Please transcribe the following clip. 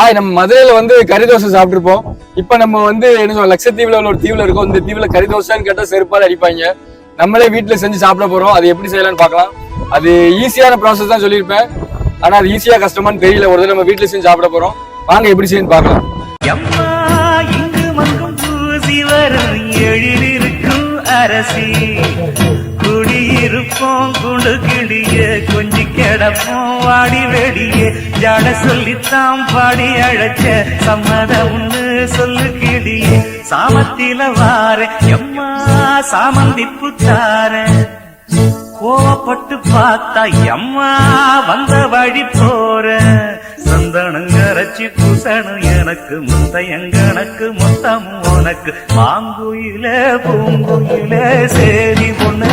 ஆய் நம்ம மதுரையில வந்து கறி தோசை சாப்பிட்டுருப்போம். இப்ப நம்ம வந்து என்ன சொல்ல லட்சத்தீவுல உள்ள ஒரு தீவுல இருக்கோம். இந்த தீவுல கறி தோசைன்னு கேட்டா செருப்பால அடிப்பாங்க. நம்மளே வீட்டுல செஞ்சு சாப்பிட போறோம். அது எப்படி செய்யலாம்னு பார்க்கலாம். அது ஈஸியான ப்ராசஸ் தான் சொல்லியிருப்பேன். ஆனா அது ஈஸியா கஷ்டமான்னு தெரியல. ஒரு தடவை நம்ம வீட்டுல செஞ்சு சாப்பிட போறோம். வாங்க எப்படி செய்யணும் பார்க்கலாம். எம்மா அரசி. குடியிருப்போம் குழு கிளிய கொஞ்சி கிடப்போம் வாடி வெடியே. ஜாட சொல்லித்தான் பாடி அழைச்ச சம்மதம்னு சொல்லு கிளிய சாமத்தில வார எம்மா சாமந்திப்பு தார. கோவப்பட்டு பார்த்தா எம்மா வந்த வழி போற. சந்தனங்கரைச்சி பூசணும் எனக்கு முத்தையங்கணக்கு மொத்தமும் உனக்கு. மாங்குயில பூங்குயில சேரி பொண்ணு